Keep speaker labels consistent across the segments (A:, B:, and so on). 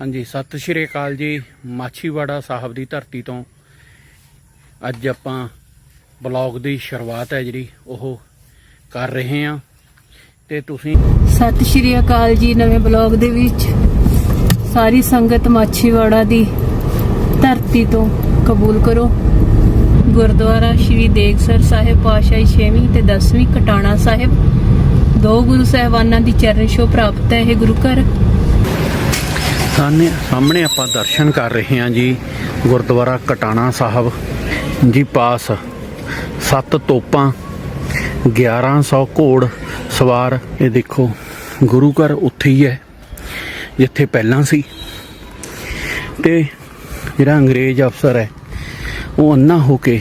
A: ਹਾਂਜੀ, ਸਤਿ ਸ਼੍ਰੀ ਅਕਾਲ ਜੀ, ਮਾਛੀਵਾੜਾ ਸਾਹਿਬ ਦੀ ਧਰਤੀ ਤੋਂ। ਅੱਜ ਆਪਾਂ ਬਲੌਗ ਦੀ ਸ਼ੁਰੂਆਤ ਹੈ ਜਿਹੜੀ, ਉਹ ਕਰ ਰਹੇ ਹਾਂ। ਤੇ ਤੁਸੀਂ
B: ਸਤਿ ਸ਼੍ਰੀ ਅਕਾਲ ਜੀ, ਨਵੇਂ ਬਲੌਗ ਦੇ ਵਿੱਚ। ਸਾਰੀ ਸੰਗਤ ਮਾਛੀਵਾੜਾ ਦੀ ਧਰਤੀ ਤੋਂ ਕਬੂਲ ਕਰੋ। ਗੁਰਦੁਆਰਾ ਸ਼੍ਰੀ ਦੇਗਸਰ ਸਾਹਿਬ, ਪਾਤਸ਼ਾਹੀ 6ਵੀਂ ਤੇ 10ਵੀਂ ਕਟਾਣਾ ਸਾਹਿਬ। ਦੋ ਗੁਰੂ ਸਾਹਿਬਾਨਾਂ ਦੀ ਚਰਨ ਛੋਹ ਪ੍ਰਾਪਤ ਹੈ ਇਹ ਗੁਰੂ ਘਰ।
A: ਸਾਹਮਣੇ ਸਾਹਮਣੇ ਆਪਾਂ ਦਰਸ਼ਨ ਕਰ ਰਹੇ ਹਾਂ ਜੀ, ਗੁਰਦੁਆਰਾ ਕਟਾਣਾ ਸਾਹਿਬ, ਜੀ ਪਾਸ ਸੱਤ ਤੋਪਾਂ 1100 ਘੋੜ ਸਵਾਰ। ਇਹ ਦੇਖੋ, ਗੁਰੂ ਘਰ ਉੱਥੇ ਹੀ ਹੈ, ਜਿੱਥੇ ਪਹਿਲਾਂ ਸੀ। ਤੇ ਜਿਹੜਾ ਅੰਗਰੇਜ਼ ਅਫਸਰ ਹੈ, ਉਹ ਅੰਨਾ ਹੋ ਕੇ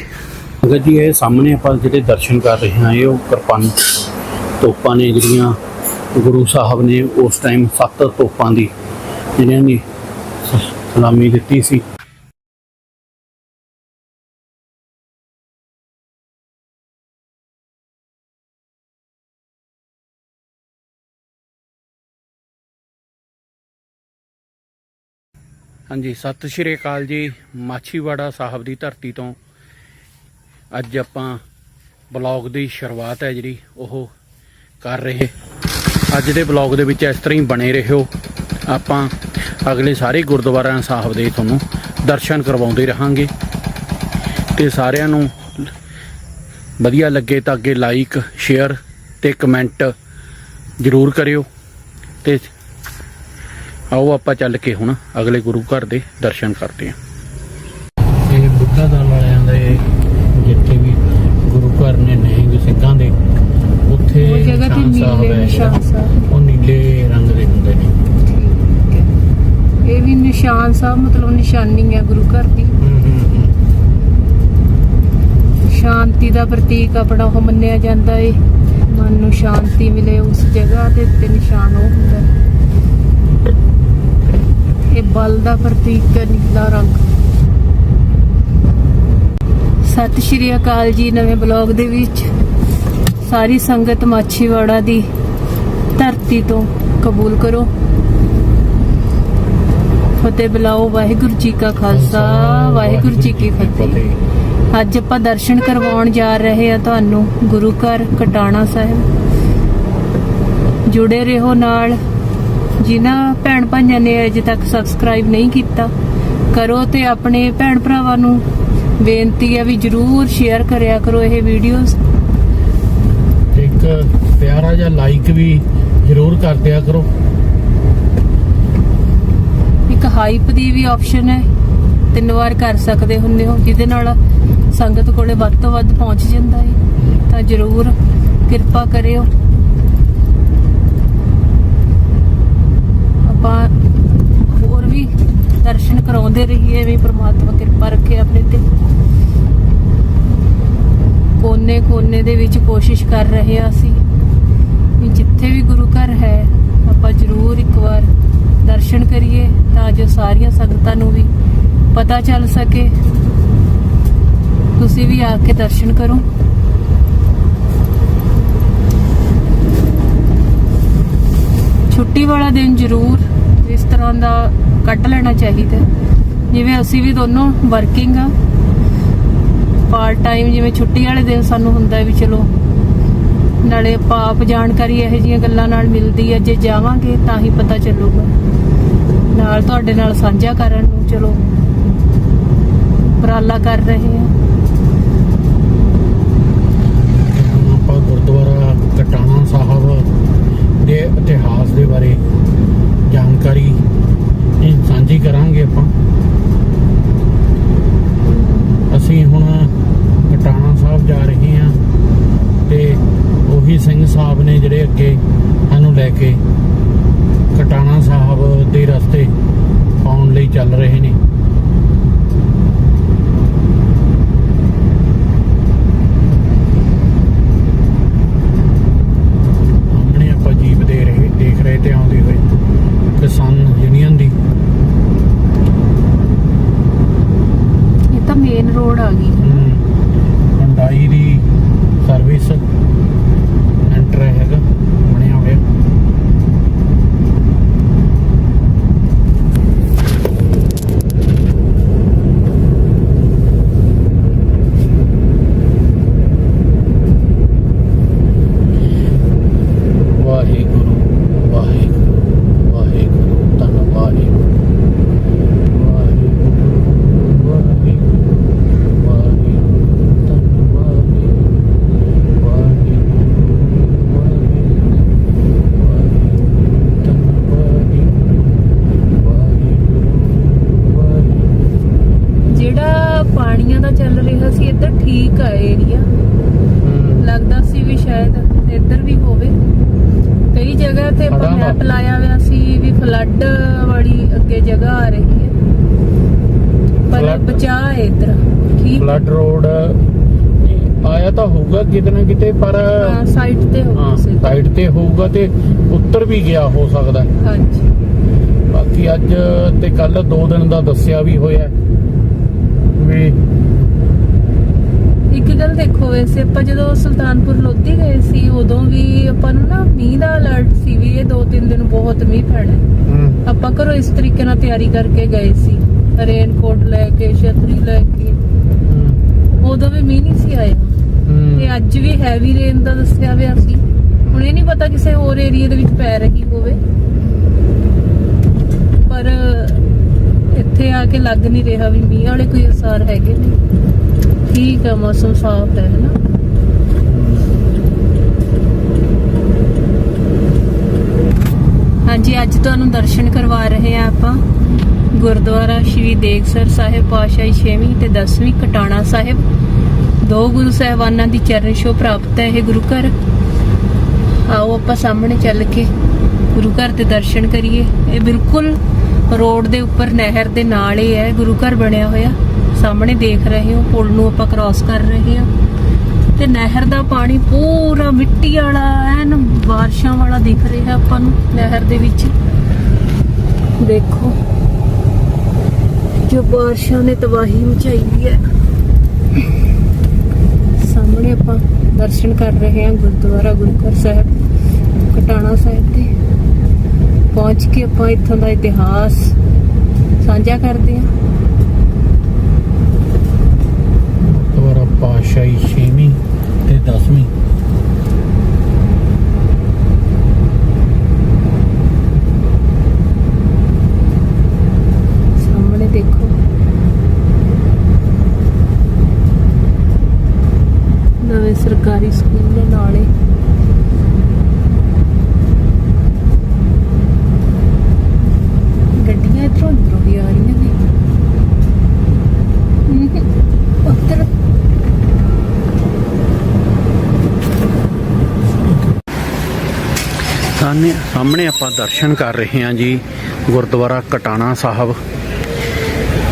A: ਅਗਰ ਜੀ, ਇਹ ਸਾਹਮਣੇ ਆਪਾਂ ਜਿਹੜੇ ਦਰਸ਼ਨ ਕਰ ਰਹੇ ਹਾਂ, ਇਹ ਉਹ ਕਿਰਪਾਨ ਤੋਪਾਂ ਨੇ ਜਿਹੜੀਆਂ ਗੁਰੂ ਸਾਹਿਬ ਨੇ ਉਸ ਟਾਈਮ ਸੱਤ ਤੋਪਾਂ ਦੀ ਜਿਹਨਾਂ ਨੇ ਸਲਾਮੀ ਦਿੱਤੀ ਸੀ। ਹਾਂਜੀ, ਸਤਿ ਸ਼੍ਰੀ ਅਕਾਲ ਜੀ। ਮਾਛੀਵਾੜਾ ਸਾਹਿਬ ਦੀ ਧਰਤੀ ਤੋਂ ਅੱਜ ਆਪਾਂ ਬਲੌਗ ਦੀ ਸ਼ੁਰੂਆਤ ਹੈ ਜਿਹੜੀ, ਉਹ ਕਰ ਰਹੇ ਅੱਜ ਦੇ ਬਲੌਗ ਦੇ ਵਿੱਚ ਇਸ ਤਰ੍ਹਾਂ ਹੀ ਬਣੇ ਰਹੋ। ਆਪਾਂ ਅਗਲੇ ਸਾਰੇ ਗੁਰਦੁਆਰਿਆਂ ਸਾਹਿਬ ਦੇ ਤੁਹਾਨੂੰ ਦਰਸ਼ਨ ਕਰਵਾਉਂਦੇ ਰਹਾਂਗੇ। ਤੇ ਸਾਰਿਆਂ ਨੂੰ ਵਧੀਆ ਲੱਗੇ ਤਾਂ ਅੱਗੇ ਲਾਈਕ ਸ਼ੇਅਰ ਤੇ ਕਮੈਂਟ ਜ਼ਰੂਰ ਕਰਿਓ। ਤੇ ਆਓ ਆਪਾਂ ਚੱਲ ਕੇ ਹੁਣ ਅਗਲੇ ਗੁਰੂ ਘਰ ਦੇ ਦਰਸ਼ਨ ਕਰਦੇ ਹਾਂ। ਇਹ ਬੁੱਢਾ ਦਲ ਵਾਲਿਆਂ ਦੇ ਜਿੱਥੇ ਵੀ ਗੁਰੂ ਘਰ ਨੇ ਨਹੀਂ ਸਿੰਘਾਂ ਦੇ ਉੱਥੇ
B: ਉਹ ਜਗ੍ਹਾ ਤੇ
A: ਨਿਸ਼ਾਨ ਸਾਹਿਬ
B: ਨੀਲੇ
A: ਹੈ
B: ਨਿਸ਼ਾਨ ਸਾਹਿਬ।
A: ਉਹ ਨੀਲੇ ਰੰਗ ਦੇ ਹੁੰਦੇ ਨੇ
B: ਇਹ ਵੀ ਨਿਸ਼ਾਨ ਸਾਹਿਬ ਮਤਲਬ ਨਿਸ਼ਾਨੀ ਹੈ ਗੁਰੂ ਘਰ ਦੀ। ਸ਼ਾਂਤੀ ਦਾ ਪ੍ਰਤੀਕ ਆਪਣਾ ਉਹ ਮੰਨਿਆ ਜਾਂਦਾ ਏ। ਮਨ ਨੂੰ ਸ਼ਾਂਤੀ ਮਿਲੇ ਉਸ ਜਗ੍ਹਾ ਦੇ ਉੱਤੇ ਨਿਸ਼ਾਨ ਉਹ ਹੁੰਦਾ। ਇਹ ਬਲ ਦਾ ਪ੍ਰਤੀਕ ਹੈ ਨੀਲਾ ਰੰਗ। ਸਤਿ ਸ਼੍ਰੀ ਅਕਾਲ ਜੀ ਨਵੇਂ ਬਲੌਗ ਦੇ ਵਿੱਚ। ਸਾਰੀ ਸੰਗਤ ਮਾਛੀਵਾੜਾ ਦੀ ਧਰਤੀ ਤੋਂ ਕਬੂਲ ਕਰੋ। ਫਤਿਹ ਬੁਲਾਓ ਵਾਹਿਗੁਰੂ ਜੀ ਕਾ ਖਾਲਸਾ, ਵਾਹਿਗੁਰੂ ਜੀ ਕੀ ਫਤਿਹ। ਅੱਜ ਆਪਾਂ ਦਰਸ਼ਨ ਕਰਵਾਉਣ ਜਾ ਰਹੇ ਆ ਤੁਹਾਨੂੰ, ਗੁਰੂ ਘਰ, ਕਟਾਣਾ ਸਾਹਿਬ। ਜੁੜੇ ਰਹੋ ਨਾਲ। ਜਿਨ੍ਹਾਂ ਭੈਣ ਭਾਈਆਂ ਨੇ ਅਜੇ ਤੱਕ ਸਬਸਕ੍ਰਾਈਬ ਨਹੀਂ ਕੀਤਾ, ਕਰੋ ਤੇ ਆਪਣੇ ਭੈਣ ਭਰਾਵਾਂ ਨੂੰ ਬੇਨਤੀ ਹੈ ਵੀ ਜਰੂਰ ਸ਼ੇਅਰ ਕਰਿਆ ਕਰੋ ਇਹ ਵੀਡੀਓਜ਼
A: ਇੱਕ ਪਿਆਰਾ ਜਿਹਾ ਲਾਈਕ ਵੀ ਜ਼ਰੂਰ ਕਰ ਦਿਆ ਕਰੋ
B: ਇੱਕ ਹਾਈਪ ਦੀ ਵੀ ਆਪਸ਼ਨ ਹੈ। ਤਿੰਨ ਵਾਰ ਕਰ ਸਕਦੇ ਹੁੰਦੇ ਹੋ। ਜਿਹਦੇ ਨਾਲ ਸੰਗਤ ਕੋਲੇ ਵੱਧ ਤੋਂ ਵੱਧ ਪਹੁੰਚ ਜਾਂਦਾ ਹੈ। ਤਾਂ ਜਰੂਰ ਕਿਰਪਾ ਕਰਿਓ। ਆਪਾਂ ਹੋਰ ਵੀ ਦਰਸ਼ਨ ਕਰਾਉਂਦੇ ਰਹੀਏ, ਵੀ ਪ੍ਰਮਾਤਮਾ ਕਿਰਪਾ ਰੱਖੇ ਆਪਣੇ ਤੇ। ਕੋਨੇ ਕੋਨੇ ਦੇ ਵਿੱਚ ਕੋਸ਼ਿਸ਼ ਕਰ ਰਹੇ ਆ ਅਸੀਂ। ਜਿੱਥੇ ਵੀ ਗੁਰੂ ਘਰ ਹੈ, ਆਪਾਂ ਜ਼ਰੂਰ ਇੱਕ ਵਾਰ ਦਰਸ਼ਨ ਕਰੀਏ ਤਾਂ ਜੋ ਸਾਰੀਆਂ ਸੰਗਤਾਂ ਨੂੰ ਵੀ ਪਤਾ ਚੱਲ ਸਕੇ। ਤੁਸੀਂ ਵੀ ਆ ਕੇ ਦਰਸ਼ਨ ਕਰੋ। ਛੁੱਟੀ ਵਾਲਾ ਦਿਨ ਜ਼ਰੂਰ ਇਸ ਤਰ੍ਹਾਂ ਦਾ ਕੱਢ ਲੈਣਾ ਚਾਹੀਦਾ। ਜਿਵੇਂ ਅਸੀਂ ਵੀ ਦੋਨੋਂ ਵਰਕਿੰਗ ਆ। ਪਾਰਟ ਟਾਈਮ ਜਿਵੇਂ ਛੁੱਟੀ ਵਾਲੇ ਦਿਨ ਸਾਨੂੰ ਹੁੰਦਾ ਵੀ ਚਲੋ ਨਾਲੇ ਆਪਾਂ ਆਪ ਜਾਣਕਾਰੀ ਇਹੋ ਜਿਹੀਆਂ ਗੱਲਾਂ ਨਾਲ ਮਿਲਦੀ ਹੈ ਜੇ ਜਾਵਾਂਗੇ ਤਾਂ ਹੀ ਪਤਾ ਚੱਲੂਗਾ। ਨਾਲ ਤੁਹਾਡੇ ਨਾਲ ਸਾਂਝਾ ਕਰਨ ਨੂੰ ਚਲੋ, ਉਪਰਾਲਾ ਕਰ ਰਹੇ ਹਾਂ
A: ਆਪਾਂ ਗੁਰਦੁਆਰਾ ਕਟਾਣਾ ਸਾਹਿਬ ਦੇ ਇਤਿਹਾਸ ਦੇ ਬਾਰੇ ਜਾਣਕਾਰੀ ਇਹ ਸਾਂਝੀ ਕਰਾਂਗੇ ਆਪਾਂ ਅਸੀਂ ਹੁਣ ਕਟਾਣਾ ਸਾਹਿਬ ਜਾ ਰਹੇ ਹਾਂ ਤੇ ਉਹੀ ਸਿੰਘ ਸਾਹਿਬ ਨੇ ਜਿਹੜੇ ਅੱਗੇ ਸਾਨੂੰ ਲੈ ਕੇ ਕਟਾਣਾ ਸਾਹਿਬ ਦੇ ਰਸਤੇ ਆਉਣ ਲਈ ਚੱਲ ਰਹੇ ਨੇ
B: ਮੈਪ ਲਾਇਆ ਹੋਇਆ ਸੀ ਵੀ ਫਲੱਡ ਵਾਲੀ ਅੱਗੇ ਜਗ੍ਹਾ ਆ ਰਹੀ ਹੈ ਪਰ
A: Flood?
B: ਬਚਾ ਹੈ ਇਧਰ ਠੀਕ
A: ਫਲੱਡ ਰੋਡ ਆਇਆ ਤਾਂ ਹੋਊਗਾ ਕਿਤੇ ਨਾ ਕਿਤੇ ਪਰ
B: ਸਾਈਡ ਤੇ ਹੋ
A: ਹਾਂ
B: ਕਿਸੇ
A: ਸਾਈਡ ਤੇ ਹੋਊਗਾ ਤੇ ਉੱਤਰ ਵੀ ਗਿਆ ਹੋ ਸਕਦਾ
B: ਹਾਂਜੀ।
A: ਬਾਕੀ ਅੱਜ ਤੇ ਕੱਲ ਦੋ ਦਿਨ ਦਾ ਦੱਸਿਆ ਵੀ ਹੋਇਆ। ਵੀ
B: ਇੱਕ ਗੱਲ ਦੇਖੋ ਵੈਸੇ ਆਪਾਂ ਜਦੋਂ ਸੁਲਤਾਨਪੁਰ ਲੋਧੀ ਗਏ ਸੀ ਉਦੋਂ ਵੀ ਆਪਾਂ ਨੂੰ ਨਾ ਮੀਂਹ ਦਾ ਅਲਰਟ ਸੀ ਵੀ ਇਹ ਦੋ ਤਿੰਨ ਦਿਨ ਬਹੁਤ ਮੀਂਹ ਪੈਣਾ ਆਪਾਂ ਘਰੋਂ ਇਸ ਤਰੀਕੇ ਨਾਲ ਤਿਆਰੀ ਕਰਕੇ ਗਏ ਸੀ। ਰੇਨ ਕੋਟ ਲੈ ਕੇ ਛਤਰੀ ਲੈ ਕੇ। ਉਦੋਂ ਵੀ ਮੀਂਹ ਨਹੀਂ ਸੀ ਆਇਆ। ਤੇ ਅੱਜ ਵੀ ਹੈਵੀ ਰੇਨ ਦਾ ਦੱਸਿਆ ਹੋਇਆ ਸੀ। ਹੁਣ ਇਹ ਨਹੀਂ ਪਤਾ ਕਿਸੇ ਹੋਰ ਏਰੀਆ ਦੇ ਵਿੱਚ ਪੈ ਰਹੀ ਹੋਵੇ। ਪਰ ਇੱਥੇ ਆ ਕੇ ਲੱਗ ਨਹੀਂ ਰਿਹਾ ਵੀ ਮੀਂਹ ਵਾਲੇ ਕੋਈ ਅਸਰ ਹੈਗੇ ਨੇ। ਠੀਕ ਆ, ਮੌਸਮ ਸਾਫ਼ ਹੈ ਨਾ ਹਾਂਜੀ, ਅੱਜ ਤੁਹਾਨੂੰ ਦਰਸ਼ਨ ਕਰਵਾ ਰਹੇ ਆ ਆਪਾਂ। ਗੁਰਦੁਆਰਾ ਸ਼੍ਰੀ ਦੇਗਸਰ ਸਾਹਿਬ ਪਾਤਸ਼ਾਹੀ 6ਵੀਂ ਤੇ 10ਵੀਂ ਕਟਾਣਾ ਸਾਹਿਬ। ਦੋ ਗੁਰੂ ਸਾਹਿਬਾਨਾਂ ਦੀ ਚਰਨ ਛੋਹ ਪ੍ਰਾਪਤ ਹੈ ਇਹ ਗੁਰੂ ਘਰ। ਆਓ ਆਪਾਂ ਸਾਹਮਣੇ ਚੱਲ ਕੇ ਗੁਰੂ ਘਰ ਦੇ ਦਰਸ਼ਨ ਕਰੀਏ। ਇਹ ਬਿਲਕੁਲ ਰੋਡ ਦੇ ਉੱਪਰ, ਨਹਿਰ ਦੇ ਨਾਲ ਹੀ ਹੈ, ਗੁਰੂ ਘਰ ਬਣਿਆ ਹੋਇਆ। ਸਾਹਮਣੇ ਦੇਖ ਰਹੇ ਹੋ, ਪੁਲ ਨੂੰ ਆਪਾਂ ਕ੍ਰਾਸ ਕਰ ਰਹੇ ਹਾਂ। ਤੇ ਨਹਿਰ ਦਾ ਪਾਣੀ ਪੂਰਾ ਮਿੱਟੀ ਵਾਲਾ, ਐਨ ਬਾਰਿਸ਼ਾਂ ਵਾਲਾ ਦਿਖ ਰਿਹਾ ਆਪਾਂ ਨੂੰ ਨਹਿਰ ਦੇ ਵਿੱਚ। ਦੇਖੋ, ਜੋ ਬਾਰਿਸ਼ਾਂ ਨੇ ਤਬਾਹੀ ਮਚਾਈ ਹੈ। ਆਪਾਂ ਦਰਸ਼ਨ ਕਰ ਰਹੇ ਹਾਂ ਗੁਰਦੁਆਰਾ ਗੁਰੂਘਰ ਸਾਹਿਬ ਕਟਾਣਾ ਸਾਹਿਬ ਤੇ। ਪਹੁੰਚ ਕੇ ਆਪਾਂ ਇੱਥੋਂ ਦਾ ਇਤਿਹਾਸ ਸਾਂਝਾ ਕਰਦੇ ਹਾਂ।
A: ਦੁਆਰਾ ਪਾਸ਼ਾਹੀ 6ਵੀਂ ਤੇ 10ਵੀਂ
B: ਸਾਹਮਣੇ ਦੇਖੋ ਨਵੇਂ ਸਰਕਾਰੀ ਸਕੂਲ ਦੇ ਨਾਲੇ ਗੱਡੀਆਂ ਇਧਰੋਂ ਉਧਰੋਂ ਵੀ ਆ ਰਹੀਆਂ ਨੇ। ਉੱਧਰ।
A: ਸਾਹਮਣੇ ਸਾਹਮਣੇ ਆਪਾਂ ਦਰਸ਼ਨ ਕਰ ਰਹੇ ਹਾਂ ਜੀ ਗੁਰਦੁਆਰਾ ਕਟਾਣਾ ਸਾਹਿਬ।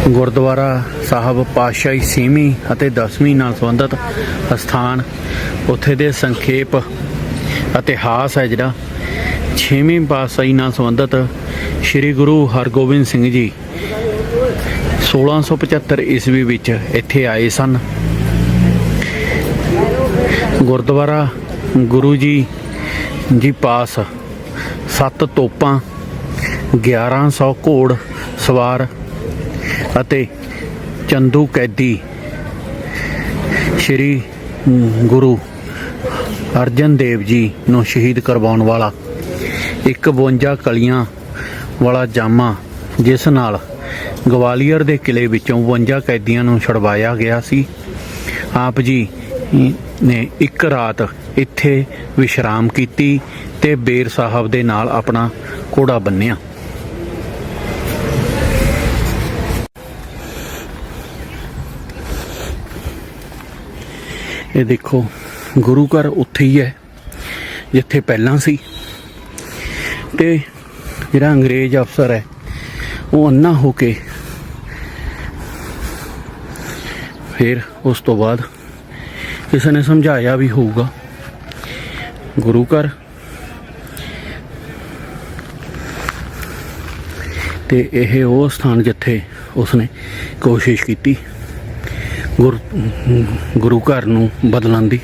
A: ਗੁਰਦੁਆਰਾ ਸਾਹਿਬ ਪਾਤਸ਼ਾਹੀ ਸੀਵੀਂ ਅਤੇ 10ਵੀਂ ਨਾਲ ਸੰਬੰਧਿਤ ਸਥਾਨ ਉੱਥੇ ਦੇ ਸੰਖੇਪ ਇਤਿਹਾਸ ਹੈ ਜਿਹੜਾ। ਛੇਵੀਂ ਪਾਤਸ਼ਾਹੀ ਨਾਲ ਸੰਬੰਧਿਤ ਸ੍ਰੀ ਗੁਰੂ ਹਰਗੋਬਿੰਦ ਸਿੰਘ ਜੀ 1675 ਈਸਵੀ ਵਿੱਚ ਇੱਥੇ ਆਏ ਸਨ। ਗੁਰਦੁਆਰਾ ਗੁਰੂ ਜੀ ਜੀ ਪਾਸ ਸੱਤ ਤੋਪਾਂ 1100 ਘੋੜ ਸਵਾਰ ਅਤੇ ਚੰਦੂ ਕੈਦੀ ਸ਼੍ਰੀ ਗੁਰੂ ਅਰਜਨ ਦੇਵ ਜੀ ਨੂੰ ਸ਼ਹੀਦ ਕਰਵਾਉਣ ਵਾਲਾ 51 ਕਲੀਆਂ ਵਾਲਾ ਜਾਮਾ, ਜਿਸ ਨਾਲ ਗਵਾਲੀਅਰ ਦੇ ਕਿਲੇ ਵਿੱਚੋਂ 52 ਕੈਦੀਆਂ ਨੂੰ ਛੁਡਵਾਇਆ ਗਿਆ ਸੀ। ਆਪ ਜੀ ਨੇ ਇੱਕ ਰਾਤ ਇੱਥੇ ਵਿਸ਼ਰਾਮ ਕੀਤੀ ਤੇ ਬੇਰ ਸਾਹਿਬ ਦੇ ਨਾਲ ਆਪਣਾ ਘੋੜਾ ਬੰਨਿਆ। ਇਹ ਦੇਖੋ, ਗੁਰੂ ਘਰ ਉੱਥੇ ਹੀ ਹੈ, ਜਿੱਥੇ ਪਹਿਲਾਂ ਸੀ। ਤੇ ਜਿਹੜਾ ਅੰਗਰੇਜ਼ ਅਫਸਰ ਹੈ, ਉਹ ਅੰਨਾ ਹੋ ਕੇ ਫਿਰ ਉਸ ਤੋਂ ਬਾਅਦ ਕਿਸੇ ਨੇ ਸਮਝਾਇਆ ਵੀ ਹੋਊਗਾ, ਗੁਰੂ ਘਰ। ਤੇ ਇਹ ਉਹ ਸਥਾਨ ਜਿੱਥੇ ਉਸਨੇ ਕੋਸ਼ਿਸ਼ ਕੀਤੀ। ਗੁਰ, ਗੁਰੂ ਘਰ ਨੂੰ ਬਦਲਣ ਦੀ।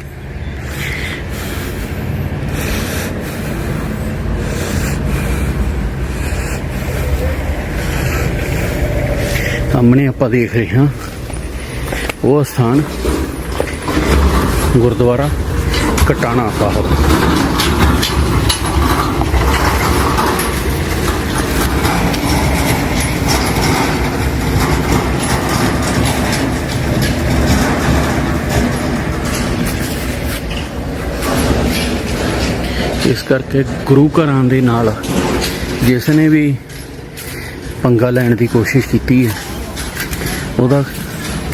A: ਸਾਹਮਣੇ ਆਪਾਂ ਦੇਖ ਰਹੇ ਹਾਂ, ਉਹ ਸਥਾਨ ਗੁਰਦੁਆਰਾ ਕਟਾਣਾ ਸਾਹਿਬ। ਇਸ ਕਰਕੇ ਗੁਰੂ ਘਰਾਂ ਦੇ ਨਾਲ ਜਿਸ ਨੇ ਵੀ ਪੰਗਾ ਲੈਣ ਦੀ ਕੋਸ਼ਿਸ਼ ਕੀਤੀ ਹੈ, ਉਹਦਾ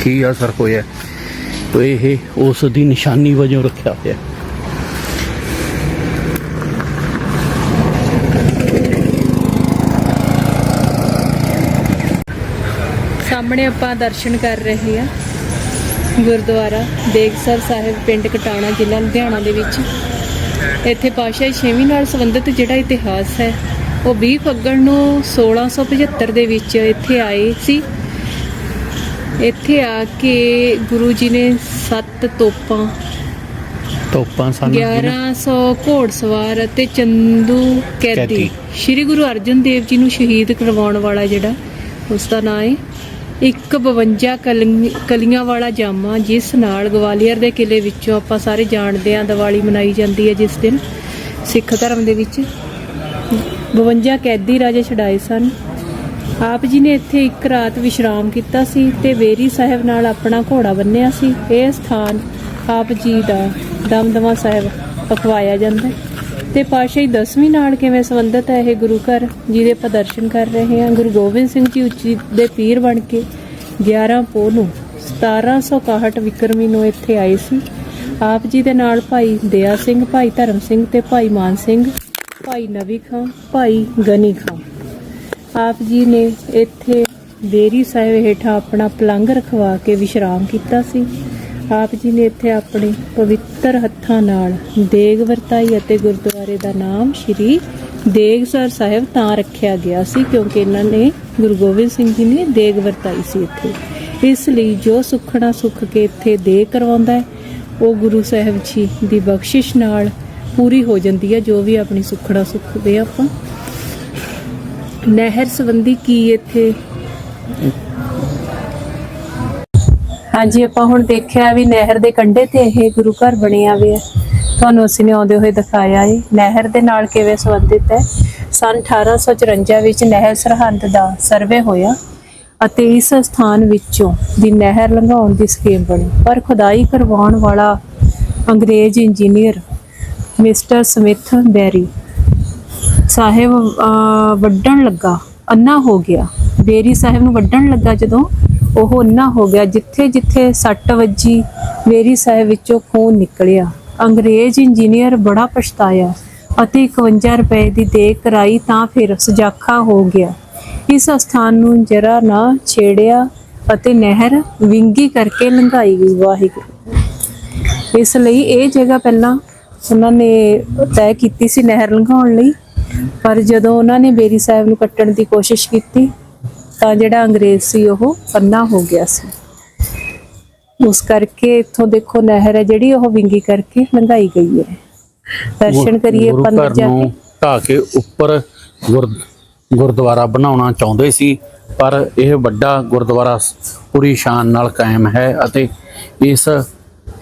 A: ਕੀ ਅਸਰ ਹੋਇਆ? ਤੋ ਇਹ ਉਸ ਦੀ ਨਿਸ਼ਾਨੀ ਵਜੋਂ ਰੱਖਿਆ ਹੋਇਆ।
B: ਸਾਹਮਣੇ ਆਪਾਂ ਦਰਸ਼ਨ ਕਰ ਰਹੇ ਹਾਂ। ਗੁਰਦੁਆਰਾ ਦੇਗਸਰ ਸਾਹਿਬ, ਪਿੰਡ ਕਟਾਣਾ ਜ਼ਿਲ੍ਹਾ ਲੁਧਿਆਣਾ ਦੇ ਵਿੱਚ। ਇੱਥੇ ਪਾਸ਼ਾ ਛੇਵੀਂ ਨਾਲ ਸੰਬੰਧਿਤ ਜਿਹੜਾ ਇਤਿਹਾਸ ਹੈ ਉਹ 20 ਫੱਗਣ ਨੂੰ 1675 ਦੇ ਵਿੱਚ ਇੱਥੇ ਆਏ ਸੀ ਇੱਥੇ ਆ ਕੇ ਗੁਰੂ ਜੀ ਨੇ ਸੱਤ ਤੋਪਾਂ
A: ਤੋਪਾਂ ਸਾਨੂੰ ਜਿਹਨੇ-
B: 1100 ਘੋੜਸਵਾਰ ਅਤੇ ਚੰਦੂ ਕੈਦੀ। ਸ੍ਰੀ ਗੁਰੂ ਅਰਜਨ ਦੇਵ ਜੀ ਨੂੰ ਸ਼ਹੀਦ ਕਰਵਾਉਣ ਵਾਲਾ ਜਿਹੜਾ ਉਸ ਦਾ ਨਾਮ ਹੈ ਇੱਕ 52 ਕਲੀ- ਕਲੀਆਂ ਵਾਲਾ ਜਾਮਾ, ਜਿਸ ਨਾਲ ਗਵਾਲੀਅਰ ਦੇ ਕਿਲੇ ਵਿੱਚੋਂ ਆਪਾਂ ਸਾਰੇ ਜਾਣਦੇ ਹਾਂ ਦੀਵਾਲੀ ਮਨਾਈ ਜਾਂਦੀ ਹੈ ਜਿਸ ਦਿਨ ਸਿੱਖ ਧਰਮ ਦੇ ਵਿੱਚ। 52 ਕੈਦੀ ਰਾਜੇ ਛਡਾਏ ਸਨ। ਆਪ ਜੀ ਨੇ ਇੱਥੇ ਇੱਕ ਰਾਤ ਵਿਸ਼ਰਾਮ ਕੀਤਾ ਸੀ ਤੇ ਵੇਰੀ ਸਾਹਿਬ ਨਾਲ ਆਪਣਾ ਘੋੜਾ ਬੰਨਿਆ ਸੀ। ਇਹ ਸਥਾਨ ਆਪ ਜੀ ਦਾ ਦਮਦਮਾ ਸਾਹਿਬ ਅਖਵਾਇਆ ਜਾਂਦਾ ਹੈ। ਤੇ ਪਾਤਸ਼ਾਹੀ ਦਸਵੀਂ ਨਾਲ ਕਿਵੇਂ ਸੰਬੰਧਿਤ ਹੈ ਇਹ ਗੁਰੂ ਘਰ, ਜਿਹਦੇ ਪ੍ਰਦਰਸ਼ਨ ਕਰ ਰਹੇ ਹਾਂ? ਗੁਰੂ ਗੋਬਿੰਦ ਸਿੰਘ ਜੀ ਉੱਚੀ ਦੇ ਪੀਰ ਬਣ ਕੇ 11 ਪੋਹ ਨੂੰ 1761 ਵਿਕਰਮੀ ਨੂੰ ਇੱਥੇ ਆਏ ਸੀ। ਆਪ ਜੀ ਦੇ ਨਾਲ ਭਾਈ ਦਇਆ ਸਿੰਘ, ਭਾਈ ਧਰਮ ਸਿੰਘ ਤੇ ਭਾਈ ਮਾਨ ਸਿੰਘ, ਭਾਈ ਨਵੀ ਖਾਂ, ਭਾਈ ਗਨੀ ਖਾਂ। ਆਪ ਜੀ ਨੇ ਇੱਥੇ ਬੇਰੀ ਸਾਹਿਬ ਹੇਠਾਂ ਆਪਣਾ ਪਲੰਘ ਰਖਵਾ ਕੇ ਵਿਸ਼ਰਾਮ ਕੀਤਾ ਸੀ। ਆਪ ਜੀ ਨੇ ਇੱਥੇ ਆਪਣੇ ਪਵਿੱਤਰ ਹੱਥਾਂ ਨਾਲ ਦੇਗ ਵਰਤਾਈ ਅਤੇ ਗੁਰਦੁਆਰੇ ਦਾ ਨਾਮ ਸ਼੍ਰੀ ਦੇਗਸਰ ਸਾਹਿਬ ਤਾਂ ਰੱਖਿਆ ਗਿਆ ਸੀ, ਕਿਉਂਕਿ ਇਹਨਾਂ ਨੇ ਗੁਰੂ ਗੋਬਿੰਦ ਸਿੰਘ ਜੀ ਨੇ ਦੇਗ ਵਰਤਾਈ ਸੀ ਇੱਥੇ। ਇਸ ਲਈ ਜੋ ਸੁਖਣਾ ਸੁਖ ਕੇ ਇੱਥੇ ਦੇਗ ਕਰਵਾਉਂਦਾ ਹੈ, ਉਹ ਗੁਰੂ ਸਾਹਿਬ ਜੀ ਦੀ ਬਖਸ਼ਿਸ਼ ਨਾਲ ਪੂਰੀ ਹੋ ਜਾਂਦੀ ਹੈ, ਜੋ ਵੀ ਆਪਣੀ ਸੁਖਣਾ ਸੁਖਦੇ ਆਪਾਂ ਨਹਿਰ ਸੰਬੰਧੀ ਕੀ ਇੱਥੇ ਹਾਂਜੀ ਆਪਾਂ ਹੁਣ ਦੇਖਿਆ ਵੀ ਨਹਿਰ ਦੇ ਕੰਢੇ ਤੇ ਇਹ ਗੁਰੂ ਘਰ ਬਣਿਆ ਹੋਇਆ ਤੁਹਾਨੂੰ ਅਸੀਂ ਨੇ ਆਉਂਦੇ ਹੋਏ ਦਿਖਾਇਆ ਹੈ। ਨਹਿਰ ਦੇ ਨਾਲ ਕਿਵੇਂ ਸੰਬੰਧਿਤ ਹੈ? ਸਨ 1854 ਵਿੱਚ ਨਹਿਰ ਸਰਹੰਦ ਦਾ ਸਰਵੇ ਹੋਇਆ ਅਤੇ ਇਸ ਸਥਾਨ ਵਿੱਚੋਂ ਦੀ ਨਹਿਰ ਲੰਘਾਉਣ ਦੀ ਸਕੀਮ ਬਣੀ। ਪਰ ਖੁਦਾਈ ਕਰਵਾਉਣ ਵਾਲਾ ਅੰਗਰੇਜ਼ ਇੰਜੀਨੀਅਰ ਮਿਸਟਰ ਸਮਿਥ ਬੈਰੀ ਸਾਹਿਬ ਅਹ, ਵੱਢਣ ਲੱਗਾ ਅੰਨਾ ਹੋ ਗਿਆ। ਬੇਰੀ ਸਾਹਿਬ ਨੂੰ ਵੱਢਣ ਲੱਗਾ ਜਦੋਂ ਉਹ ਅੰਨਾ ਹੋ ਗਿਆ ਜਿੱਥੇ ਜਿੱਥੇ ਸੱਟ ਵੱਜੀ ਬੇਰੀ ਸਾਹਿਬ ਵਿੱਚੋਂ ਖੂਨ ਨਿਕਲਿਆ। ਅੰਗਰੇਜ਼ ਇੰਜੀਨੀਅਰ ਬੜਾ ਪਛਤਾਇਆ ਅਤੇ 51 ਰੁਪਏ ਦੀ ਦੇ ਕਰਾਈ ਤਾਂ ਫਿਰ ਸਜਾਖਾ ਹੋ ਗਿਆ। ਇਸ ਸਥਾਨ ਨੂੰ ਜਰਾ ਨਾ ਛੇੜਿਆ ਅਤੇ ਨਹਿਰ ਵਿੰਗੀ ਕਰਕੇ ਲੰਘਾਈ ਗਈ, ਵਾਹਿਗੁਰੂ। ਇਸ ਲਈ ਇਹ ਜਗ੍ਹਾ ਪਹਿਲਾਂ ਉਹਨਾਂ ਨੇ ਤੈਅ ਕੀਤੀ ਸੀ ਨਹਿਰ ਲੰਘਾਉਣ ਲਈ, ਪਰ ਜਦੋਂ ਉਹਨਾਂ ਨੇ ਬੇਰੀ ਸਾਹਿਬ ਨੂੰ ਕੱਟਣ ਦੀ ਕੋਸ਼ਿਸ਼ ਕੀਤੀ ਤਾਂ ਜਿਹੜਾ ਅੰਗਰੇਜ਼ ਸੀ ਉਹ ਪੰਨਾ ਹੋ ਗਿਆ ਸੀ। ਉਸ ਕਰਕੇ ਇੱਥੋਂ ਦੇਖੋ ਨਹਿਰ ਹੈ ਜਿਹੜੀ ਉਹ ਵਿੰਗੀ ਕਰਕੇ ਲੰਘਾਈ ਗਈ ਹੈ। ਦਰਸ਼ਨ ਕਰੀਏ ਪੰਦਰ ਜਾ ਕੇ।
A: ਢਾਹ ਕੇ ਉੱਪਰ ਗੁਰ ਗੁਰਦੁਆਰਾ ਬਣਾਉਣਾ ਚਾਹੁੰਦੇ ਸੀ ਪਰ ਇਹ ਵੱਡਾ ਗੁਰਦੁਆਰਾ ਪੂਰੀ ਸ਼ਾਨ ਨਾਲ ਕਾਇਮ ਹੈ ਅਤੇ ਇਸ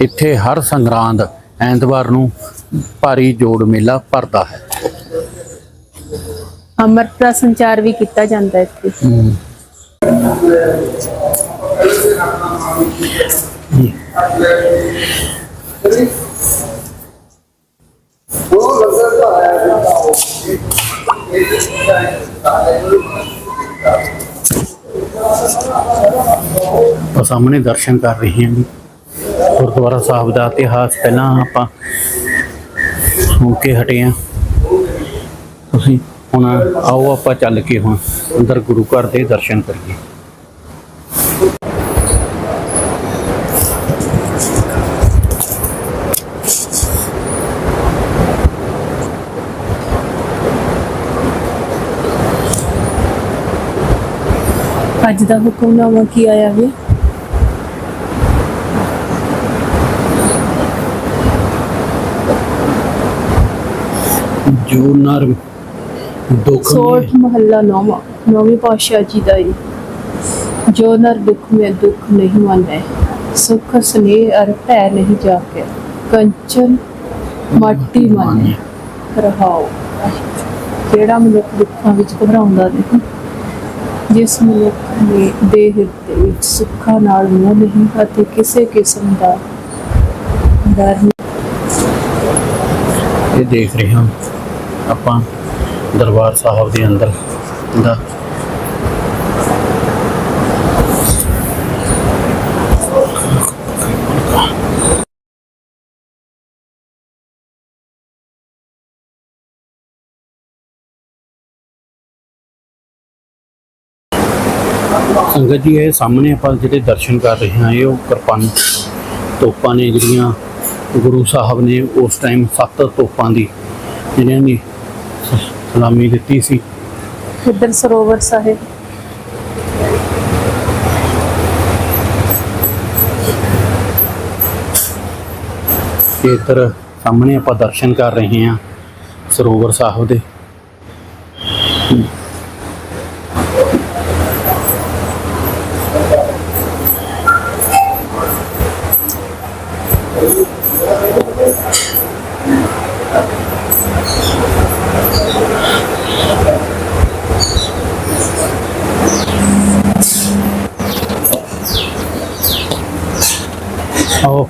A: ਇੱਥੇ ਹਰ ਸੰਗਰਾਂਦ ਐਤਵਾਰ ਨੂੰ ਭਾਰੀ ਜੋੜ ਮੇਲਾ ਭਰਦਾ ਹੈ।
B: ਅੰਮ੍ਰਿਤ ਸੰਚਾਰ ਵੀ ਕੀਤਾ ਜਾਂਦਾ ਹੈ। ਇੱਥੇ
A: ਹਮ। ਆਪਾਂ ਸਾਹਮਣੇ ਦਰਸ਼ਨ ਕਰ ਰਹੇ ਹਾਂ ਜੀ ਗੁਰਦੁਆਰਾ ਸਾਹਿਬ ਦਾ ਇਤਿਹਾਸ ਪਹਿਲਾਂ ਆਪਾਂ ਸੁਣ ਕੇ ਹਟੇ ਹਾਂ ਤੁਸੀਂ ਹੁਣ ਆਓ ਆਪਾਂ ਚੱਲ ਕੇ ਹੁਣ ਅੰਦਰ ਗੁਰੂ ਘਰ ਦੇ ਦਰਸ਼ਨ ਕਰੀਏ।
B: ਅੱਜ ਦਾ ਹੁਕਮਨਾਮਾ ਕੀ ਆਇਆ ਹੈ?
A: ਜੋ ਨਰ
B: ਸੋਠ ਮਹੱਲਾ ਨੌਵਾਂ ਨੌਵੀਂ ਪਾਤਸ਼ਾਹ ਜੀ ਦਾ ਇਹ। ਜੋ ਨਰ ਦੁੱਖ ਮੇ ਦੁੱਖ ਨਹੀਂ ਮੰਨੈ ਸੁਖ ਸਨੇਹ ਅਰ ਭੈ ਨਹੀਂ ਜਾਪਿਆ ਕੰਚਨ ਮਾਟੀ ਮੰਨੈ ਰਹਾਉ ਜਿਹੜਾ ਮਨੁੱਖ ਦੁੱਖਾਂ ਵਿੱਚ ਘਬਰਾਉਂਦਾ ਨਹੀਂ ਜਿਸ ਮਨੁੱਖ ਨੇ ਦੇ ਹਿਰਦੇ ਵਿੱਚ ਸੁੱਖਾਂ ਨਾਲ ਮੋਹ ਨਹੀਂ ਅਤੇ ਕਿਸੇ ਕਿਸਮ ਦਾ ਡਰ
A: ਇਹ ਦੇਖ ਰਹੇ ਹਾਂ ਆਪਾਂ। ਦਰਬਾਰ ਸਾਹਿਬ ਦੇ ਅੰਦਰ ਦਾ। ਸੰਗਤ ਜੀ, ਇਹ ਸਾਹਮਣੇ ਆਪਾਂ ਜਿਹੜੇ ਦਰਸ਼ਨ ਕਰ ਰਹੇ ਹਾਂ, ਇਹ ਉਹ ਕਿਰਪਾਨ ਤੋਪਾਂ ਨੇ ਜਿਹੜੀਆਂ ਗੁਰੂ ਸਾਹਿਬ ਨੇ ਉਸ ਟਾਈਮ ਸੱਤ ਤੋਪਾਂ ਦੀ, ਜਿਹੜੀਆਂ ਨੇ ਸਲਾਮੀ ਦਿੱਤੀ ਸੀ।
B: ਇੱਧਰ ਸਰੋਵਰ ਸਾਹਿਬ।
A: ਇੱਧਰ ਸਾਹਮਣੇ ਆਪਾਂ ਦਰਸ਼ਨ ਕਰ ਰਹੇ ਹਾਂ ਸਰੋਵਰ ਸਾਹਿਬ ਦੇ।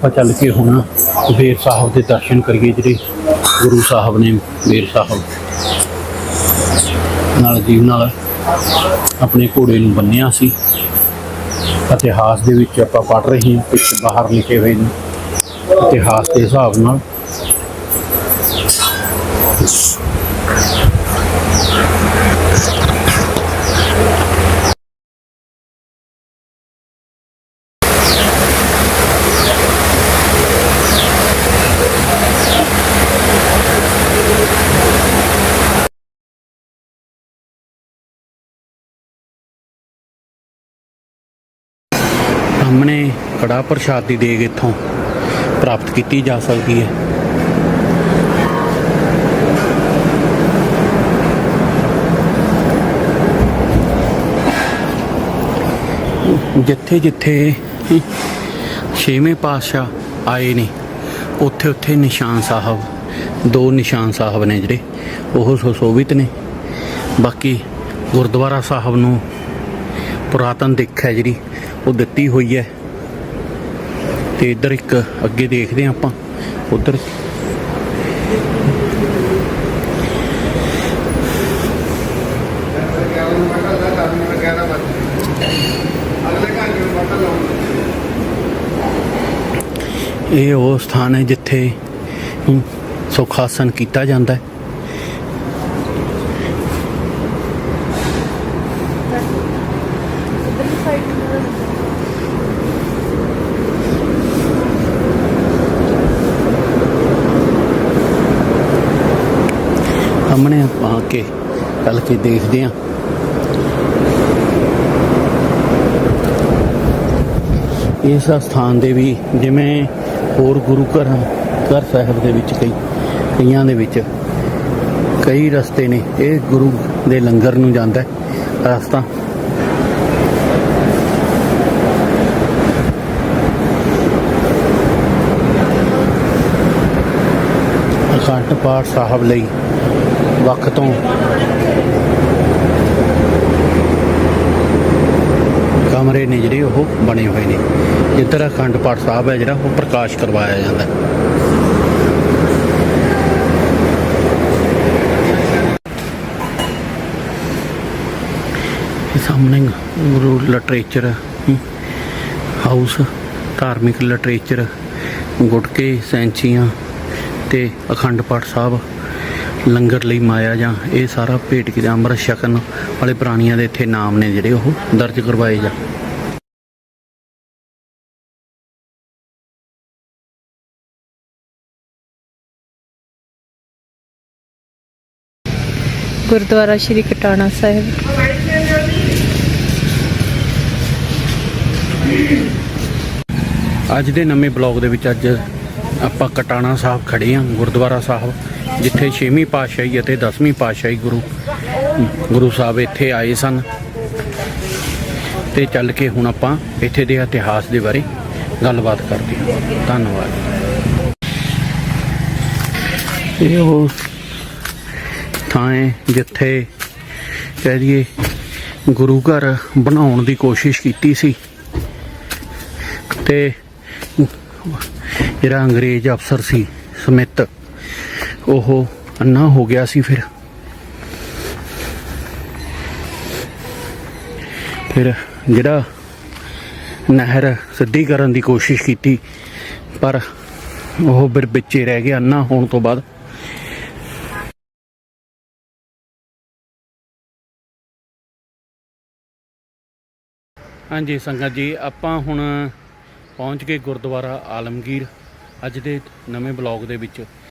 A: ਆਪਾਂ ਚੱਲ ਕੇ ਹੁਣ ਬੇਰ ਸਾਹਿਬ ਦੇ ਦਰਸ਼ਨ ਕਰੀਏ ਜਿਹੜੇ ਗੁਰੂ ਸਾਹਿਬ ਨੇ, ਬੇਰ ਸਾਹਿਬ। ਨਾਲ ਜੀਵ ਨਾਲ ਆਪਣੇ ਘੋੜੇ ਨੂੰ ਬੰਨਿਆ ਸੀ। ਇਤਿਹਾਸ ਦੇ ਵਿੱਚ ਆਪਾਂ ਪੜ੍ਹ ਰਹੇ ਹਾਂ ਕੁਝ ਬਾਹਰ ਲਿਖੇ ਹੋਏ ਨੇ। ਇਤਿਹਾਸ ਦੇ ਹਿਸਾਬ ਨਾਲ ਸਾਹਮਣੇ ਕੜਾ ਪ੍ਰਸ਼ਾਦ ਦੀ ਦੇਗ ਇੱਥੋਂ ਪ੍ਰਾਪਤ ਕੀਤੀ ਜਾ ਸਕਦੀ ਹੈ। ਜਿੱਥੇ ਜਿੱਥੇ ਛੇਵੇਂ ਪਾਤਸ਼ਾਹ ਆਏ ਨੇ ਉੱਥੇ ਉੱਥੇ ਨਿਸ਼ਾਨ ਸਾਹਿਬ, ਦੋ ਨਿਸ਼ਾਨ ਸਾਹਿਬ ਨੇ ਜਿਹੜੇ, ਉਹ ਸੁਸ਼ੋਭਿਤ ਨੇ। ਬਾਕੀ ਗੁਰਦੁਆਰਾ ਸਾਹਿਬ ਨੂੰ ਪੁਰਾਤਨ ਦਿੱਖ ਹੈ ਜਿਹੜੀ, ਉਹ ਦਿੱਤੀ ਹੋਈ ਹੈ। ਤੇ ਇੱਧਰ ਇੱਕ ਅੱਗੇ ਦੇਖਦੇ ਹਾਂ ਆਪਾਂ, ਉੱਧਰ। ਇਹ ਉਹ ਸਥਾਨ ਹੈ ਜਿੱਥੇ ਸੁਖਾਸਨ ਕੀਤਾ ਜਾਂਦਾ ਹੈ। ਸਾਹਮਣੇ ਆਪਾਂ ਆ ਕੇ ਚੱਲ ਕੇ ਦੇਖਦੇ ਹਾਂ ਇਸ ਸਥਾਨ ਦੇ ਵੀ ਜਿਵੇਂ ਹੋਰ ਗੁਰੂ ਘਰ ਘਰ ਸਾਹਿਬ ਦੇ ਵਿੱਚ ਕਈ, ਕਈਆਂ ਦੇ ਵਿੱਚ ਕਈ ਰਸਤੇ ਨੇ। ਇਹ ਗੁਰੂ ਦੇ ਲੰਗਰ ਨੂੰ ਜਾਂਦਾ ਰਸਤਾ। ਅਖੰਡ ਪਾਠ ਸਾਹਿਬ ਲਈ ਵੱਖ ਤੋਂ। ਕਮਰੇ ਨੇ ਜਿਹੜੇ ਉਹ ਬਣੇ ਹੋਏ ਨੇ। ਜਿੱਧਰ ਅਖੰਡ ਪਾਠ ਸਾਹਿਬ ਹੈ ਜਿਹੜਾ, ਉਹ ਪ੍ਰਕਾਸ਼ ਕਰਵਾਇਆ ਜਾਂਦਾ ਹੈ। ਸਾਹਮਣੇ ਗੁਰੂ ਲਿਟਰੇਚਰ ਹਾਊਸ ਧਾਰਮਿਕ ਲਿਟਰੇਚਰ ਗੁਟਕੇ, ਸੈਂਚੀਆਂ ਤੇ ਅਖੰਡ ਪਾਠ ਸਾਹਿਬ ਲੰਗਰ ਲਈ ਮਾਇਆ ਜਾਂ ਇਹ ਸਾਰਾ ਭੇਟ ਕੇ ਅੰਮ੍ਰਿਤ ਛਕਣ ਵਾਲੇ ਪ੍ਰਾਣੀਆਂ ਦੇ ਇੱਥੇ ਨਾਮ ਨੇ ਜਿਹੜੇ ਉਹ ਦਰਜ ਕਰਵਾਏ ਜਾ
B: ਗੁਰਦੁਆਰਾ ਸ਼੍ਰੀ ਕਟਾਣਾ ਸਾਹਿਬ।
A: ਅੱਜ ਦੇ ਨਵੇਂ ਬਲੌਗ ਦੇ ਵਿੱਚ ਅੱਜ ਆਪਾਂ ਕਟਾਣਾ ਸਾਹਿਬ ਖੜੇ ਹਾਂ ਗੁਰਦੁਆਰਾ ਸਾਹਿਬ। ਜਿੱਥੇ 6ਵੀਂ ਪਾਤਸ਼ਾਹੀ ਅਤੇ 10ਵੀਂ ਪਾਤਸ਼ਾਹੀ ਗੁਰੂ ਗੁਰੂ ਸਾਹਿਬ ਇੱਥੇ ਆਏ ਸਨ। ਤੇ ਚੱਲ ਕੇ ਹੁਣ ਆਪਾਂ ਇੱਥੇ ਦੇ ਇਤਿਹਾਸ ਦੇ ਬਾਰੇ ਗੱਲਬਾਤ ਕਰਦੇ ਹਾਂ। ਧੰਨਵਾਦ। ਇਹ ਉਹ ਥਾਂ ਹੈ ਜਿੱਥੇ ਕਹਿ ਦਈਏ ਗੁਰੂ ਘਰ ਬਣਾਉਣ ਦੀ ਕੋਸ਼ਿਸ਼ ਕੀਤੀ ਸੀ। ਤੇ ਜਿਹੜਾ ਅੰਗਰੇਜ਼ ਅਫਸਰ ਸੀ ਸਮਿਤ ਉਹ ਅੰਨਾ ਹੋ ਗਿਆ ਸੀ ਫਿਰ। ਫਿਰ ਜਿਹੜਾ ਨਹਿਰ ਸਿੱਧੀ ਕਰਨ ਦੀ ਕੋਸ਼ਿਸ਼ ਕੀਤੀ, ਪਰ ਉਹ ਫਿਰ ਵਿੱਚੇ ਰਹਿ ਗਿਆ ਅੰਨਾ ਹੋਣ ਤੋਂ ਬਾਅਦ। ਹਾਂਜੀ ਸੰਗਤ ਜੀ, ਆਪਾਂ ਹੁਣ ਪਹੁੰਚ ਗਏ ਗੁਰਦੁਆਰਾ ਆਲਮਗੀਰ, ਅੱਜ ਦੇ ਨਵੇਂ ਬਲੌਗ ਦੇ ਵਿੱਚ।